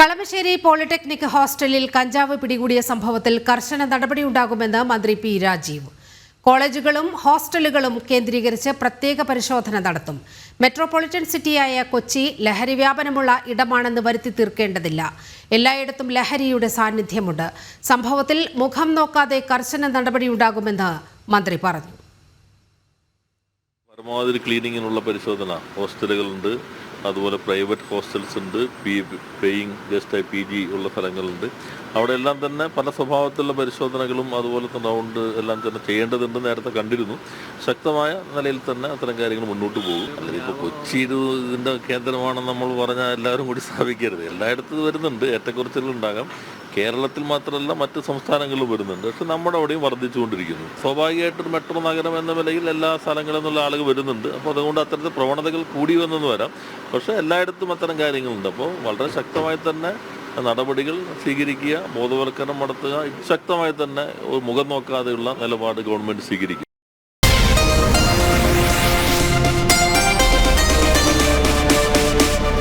Kalamassery polytechnic ഹോസ്റ്റലിൽ കഞ്ചാവ് പിടികൂടിയ സംഭവത്തിൽ കർശന നടപടിയുണ്ടാകുമെന്ന് മന്ത്രി പി രാജീവ്. കോളേജുകളും ഹോസ്റ്റലുകളും കേന്ദ്രീകരിച്ച് പ്രത്യേക പരിശോധന നടത്തും. മെട്രോപൊളിറ്റൻ സിറ്റിയായ കൊച്ചി ലഹരി വ്യാപനമുള്ള ഇടമാണെന്ന് വരുത്തി തീർക്കേണ്ടതില്ല. എല്ലായിടത്തും ലഹരിയുടെ സാന്നിധ്യമുണ്ട്. സംഭവത്തിൽ മുഖം നോക്കാതെ കർശന നടപടിയുണ്ടാകുമെന്ന് മന്ത്രി പറഞ്ഞു. പരമാവധി ക്ലീനിങ്ങിനുള്ള പരിശോധന ഹോസ്റ്റലുകളുണ്ട്. അതുപോലെ പ്രൈവറ്റ് ഹോസ്റ്റൽസ് ഉണ്ട് P paying guest P G ഉള്ള സ്ഥലങ്ങളുണ്ട്. അവിടെ എല്ലാം തന്നെ പല സ്വഭാവത്തിലുള്ള പരിശോധനകളും അതുപോലെ തന്നെ റൗണ്ട് എല്ലാം തന്നെ ചെയ്യേണ്ടതുണ്ട് നേരത്തെ കണ്ടിരുന്നു. ശക്തമായ നിലയിൽ തന്നെ അത്തരം കാര്യങ്ങൾ മുന്നോട്ട് പോകും. അല്ലെങ്കിൽ ഇപ്പോൾ കൊച്ചി ഇത് ഇതിന്റെ കേന്ദ്രമാണെന്ന് നമ്മൾ പറഞ്ഞാൽ എല്ലാവരും കൂടി സ്ഥാപിക്കരുത്. എല്ലായിടത്തും വരുന്നുണ്ട്. ഏറ്റക്കുറച്ചിലുകൾ ഉണ്ടാകാം കേരളത്തിൽ മാത്രമല്ല മറ്റ് സംസ്ഥാനങ്ങളിലും വരുന്നുണ്ട്. പക്ഷെ നമ്മുടെ അവിടെയും വർദ്ധിച്ചുകൊണ്ടിരിക്കുന്നു. സ്വാഭാവികമായിട്ടൊരു മെട്രോ നഗരം എന്ന നിലയിൽ എല്ലാ സ്ഥലങ്ങളിൽ നിന്നുള്ള ആളുകൾ വരുന്നുണ്ട്. അപ്പോൾ അതുകൊണ്ട് അത്തരത്തിൽ പ്രവണതകൾ കൂടി വന്നെന്ന് വരാം. പക്ഷേ എല്ലായിടത്തും അത്തരം കാര്യങ്ങളുണ്ട്. അപ്പോൾ വളരെ ശക്തമായി തന്നെ നടപടികൾ സ്വീകരിക്കുക ബോധവൽക്കരണം നടത്തുക ശക്തമായി തന്നെ മുഖം നോക്കാതെയുള്ള നിലപാട് ഗവൺമെന്റ് സ്വീകരിക്കും.